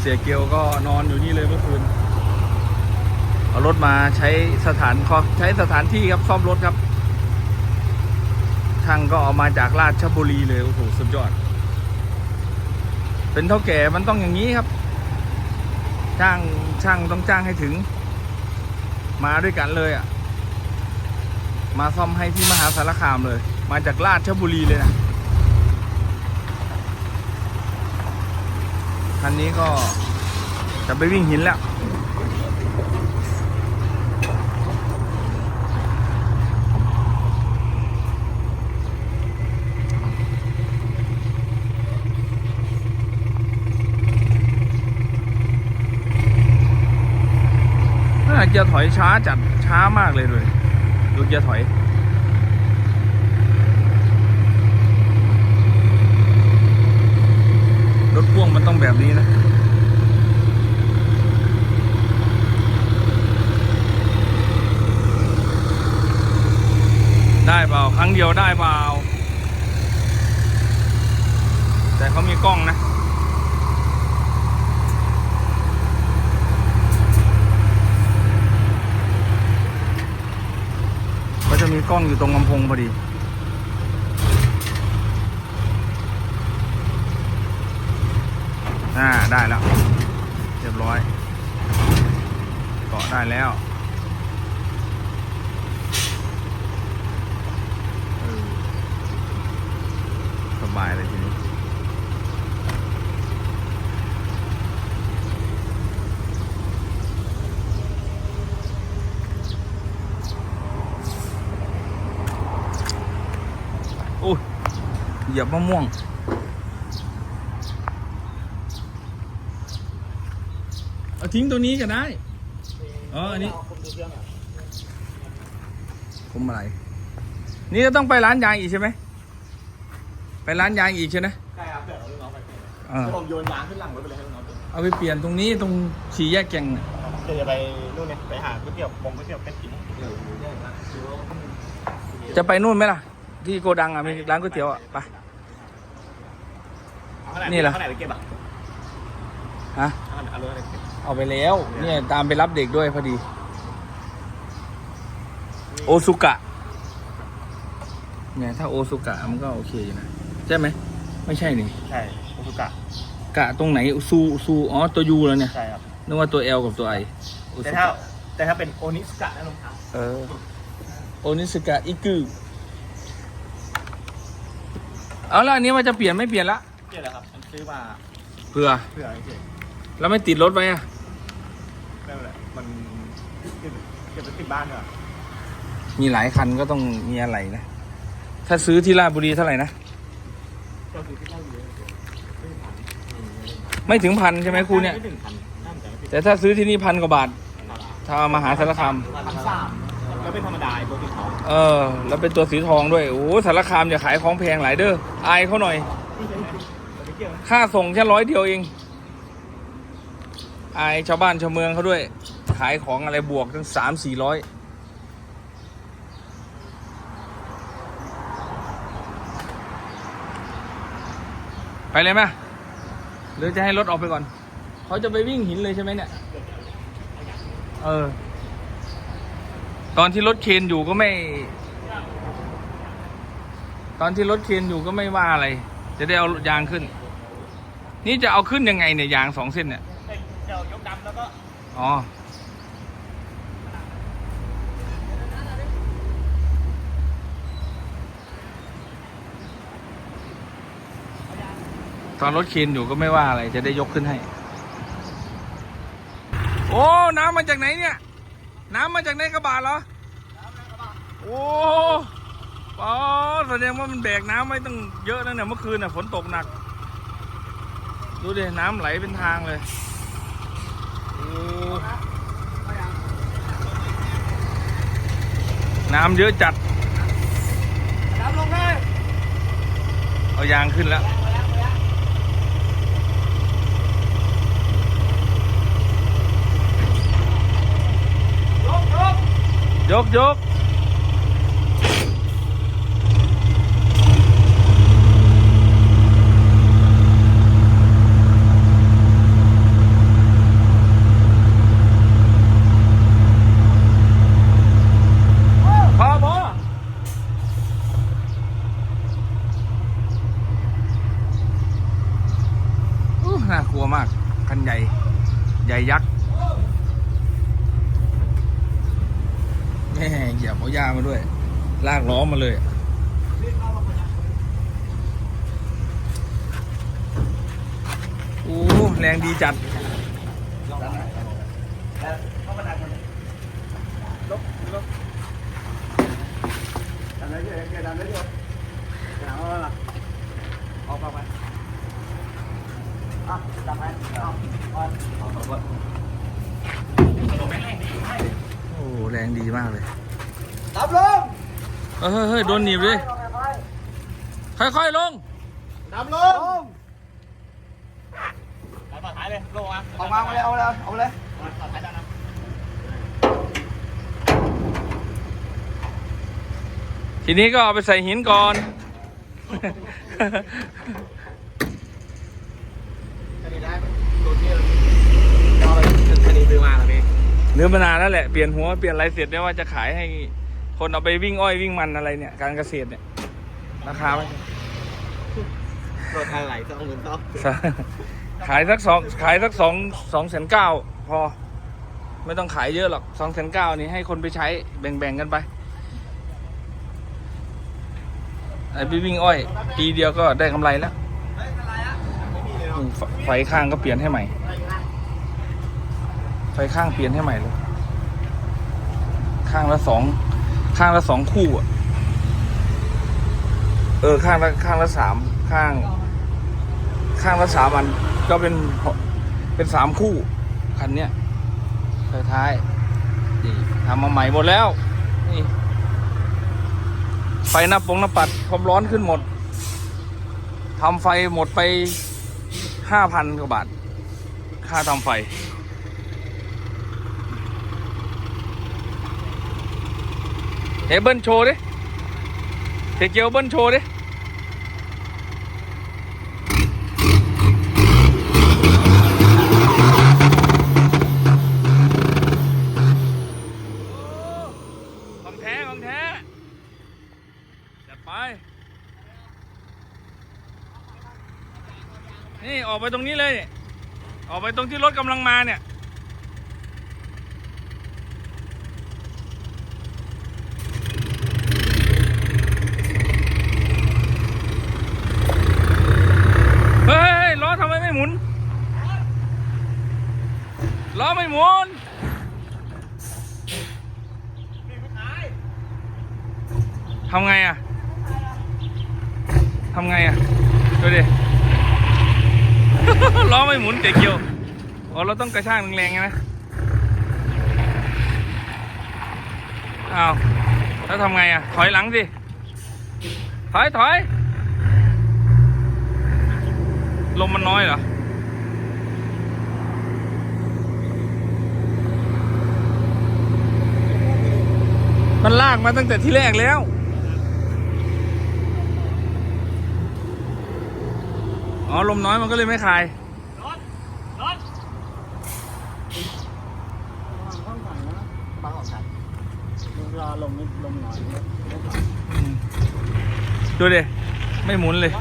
เสียเกียวก็นอนอยู่นี่เลยเมื่อคืน เอารถมาใช้สถานใช้สถานที่ครับซ่อมรถครับช่างก็เอามาจากราชบุรีเลยโอ้โหสุดยอด เป็นเท่าแก่มันต้องอย่างนี้ครับจ้างช่างต้องจ้างให้ถึง มาด้วยกันเลยอะ มาซ่อมให้ที่มหาสารคามเลย มาจากราชบุรีเลยนะ คันนี้ก็จะไปวิ่งหินแล้วน่าจะถอยช้าจัดช้ามากเลยเลยดูเกียร์ถอย รถพ่วงมันต้องแบบนี้นะได้เปล่าครั้งเดียวได้เปล่าแต่เขามีกล้องนะก็จะมีกล้องอยู่ตรงลำโพงพอดี อ่าได้แล้ว เรียบร้อย เกาะได้แล้วสบายเลยทีนี้โอ้ยเหยียบมะม่วง เอาทิ้งตัวนี้ก็ได้ อ๋อ อันนี้ คุมอะไร นี่ก็ต้องไปร้านยางอีกใช่ไหม ไปร้านยางอีกใช่ไหมใช่ครับเดี๋ยวเอาลูกน้องไปเปลี่ยนเออเดี๋ยวผมโยนยางขึ้นหลังรถไปเลยให้ลูกน้องเปลี่ยนเอาไปเปลี่ยนตรงนี้ตรงสี่แยกแก่งน่ะเดี๋ยวจะไปนู่นเนี่ยไปหาก๋วยเตี๋ยวปงก๋วยเตี๋ยวเป็ดกินจะไปนู่นไหมล่ะ ที่โกดังอะมีร้านก๋วยเตี๋ยวอะ ไปนี่เหรอ เท่าไหร่ไปเก็บอะ ฮะเอาเอารถอะไรไปเก็บเอาไปแล้ว เนี่ยตามไปรับเด็กด้วยพอดี โอซุกะ เนี่ยถ้าโอซุกะมันก็โอเคอยู่นะ ใช่ไหม ไม่ใช่นี่ ใช่ โอซุกะ กะตรงไหนซูซูอ๋อ ตัวยูแล้วเนี่ย ใช่ครับ นึกว่าตัว L กับตัว I โอแต่ซุถ้ากะแต่ถ้าเป็นโอนิสุกะนะลุงครับเออ โอนิสกะอิกุเอาละอันนี้มันจะเปลี่ยนไม่เปลี่ยนละเกี่ยวอะไรครับ มันซื้อมาเผื่อ เพื่อเฉย แล้วไม่ติดรถไว้อะๆไม่เป็นไรมันเก็บเก็บไปติดบ้านดีกว่ามีหลายคันก็ต้องมีอะไรนะ ถ้าซื้อที่ราชบุรีเท่าไหร่นะ ก็คือที่เข้าอยู่เลยไม่ถึงพันใช่ไหมครูเนี่ย ไม่ถึงพันน่าจะไม่ถึงแต่ถ้าซื้อที่นี่พันกว่าบาทถ้าเอามาหาสารคาม พันสามแล้วเป็นธรรมดาไอ้โปรตีนเขาเออ แล้วเป็นตัวสีทองด้วย โอ้โหสารคามอย่าขายของแพงหลายเด้อ อายเขาหน่อย ไม่เกี่ยวนะค่าส่งแค่ร้อยเดียวเอง อายชาวบ้านชาวเมืองเขาด้วย ขายของอะไรบวกตั้งสามสี่ร้อยไปเลยไหมหรือจะให้รถออกไปก่อน เขาจะไปวิ่งหินเลยใช่ไหมเนี่ย เออ ตอนที่รถเคนอยู่ก็ไม่ ตอนที่รถเคนอยู่ก็ไม่ว่าอะไร จะได้เอายางขึ้น นี่จะเอาขึ้นยังไงเนี่ยยางสองเส้นเนี่ย อ๋อ ตอนรถเคนอยู่ก็ไม่ว่าอะไรจะได้ยกขึ้นให้ โอ้ น้ำมาจากไหนเนี่ย น้ำมาจากในกระบะเหรอ โอ้อ๋อแสดงว่ามันแบกน้ำไว้ตั้งเยอะนะเนี่ยเมื่อคืนน่ะฝนตกหนัก ดูดิ น้ำไหลเป็นทางเลย น้ำเยอะจัดดำลงเลยเอายางขึ้นแล้วยกยก ยกยก มาก คันใหญ่ ใหญ่ยักษ์ แม่เหยียบเอาหญ้ามาด้วย ลากล้อมาเลยโอ้แรงดีจัดออกไปอะดันไปเอาเอาเออาโอ้แรงดีมากเลย ดับลงเฮ้ยเฮ้ยเฮ้ยโดนหนีบเลยค่อยๆลงดับลงดันต่อท้ายเลยลงมาออกมาเอาเลยเอาเลยเอาเลยต่อท้ายดันนะทีนี้ก็เอาไปใส่หินก่อนคดีได้ตัวที่เราคดีซื้อมาครับพี่เนื้อมานานแล้วแหละ เปลี่ยนหัว เปลี่ยนอะไรเสร็จเนี่ยว่าจะขายให้ คนเอาไปวิ่งอ้อยวิ่งมันอะไรเนี่ย การเกษตรเนี่ยราคาไหมรถอะไรสองหมื่นสองขายสักสองขายสักสองสองแสนเก้าพอ ไม่ต้องขายเยอะหรอกสองแสนเก้านี่ให้คนไปใช้แบ่งๆกันไปไอ้ไปวิ่งอ้อย ปีเดียวก็ได้กำไรแล้วอืมไฟไฟข้างก็เปลี่ยนให้ใหม่ ไฟข้างเปลี่ยนให้ใหม่เลย ข้างละสอง ข้างละสองคู่อะเออ ข้างละข้างละสามข้าง ข้างละสามอันก็เป็นเป็นสามคู่ คันเนี้ยท้ายนี่ทำมาใหม่หมดแล้ว นี่ไฟหน้าปงหน้าปัดความร้อนขึ้นหมดทำไฟหมดไปห้าพันกว่าบาท ค่าทำไฟ เฮ้ยเบิ้ลโชว์ดิเทเกียวเบิ้ลโชว์ดิของแท้ของแท้จัดไป นี่ออกไปตรงนี้เลย ออกไปตรงที่รถกำลังมาเนี่ย เฮ้ยล้อทำไมไม่หมุน ล้อไม่หมุน ทำไงอะ ทำไงอะ ดูดิ ล้อไม่หมุนเจ๊เกี่ยวอ๋อเราต้องกระชากแรงๆไงนะอ้าวแล้วทำไงอะ ถอยหลังสิ ถอยถอย ลมมันน้อยเหรอมันลากมาตั้งแต่ที่แรกแล้ว อ๋อลมน้อยมันก็เลยไม่คลายบางออกกันเวลาลงนี่ลงหน่อย ดูดิไม่หมุนเลย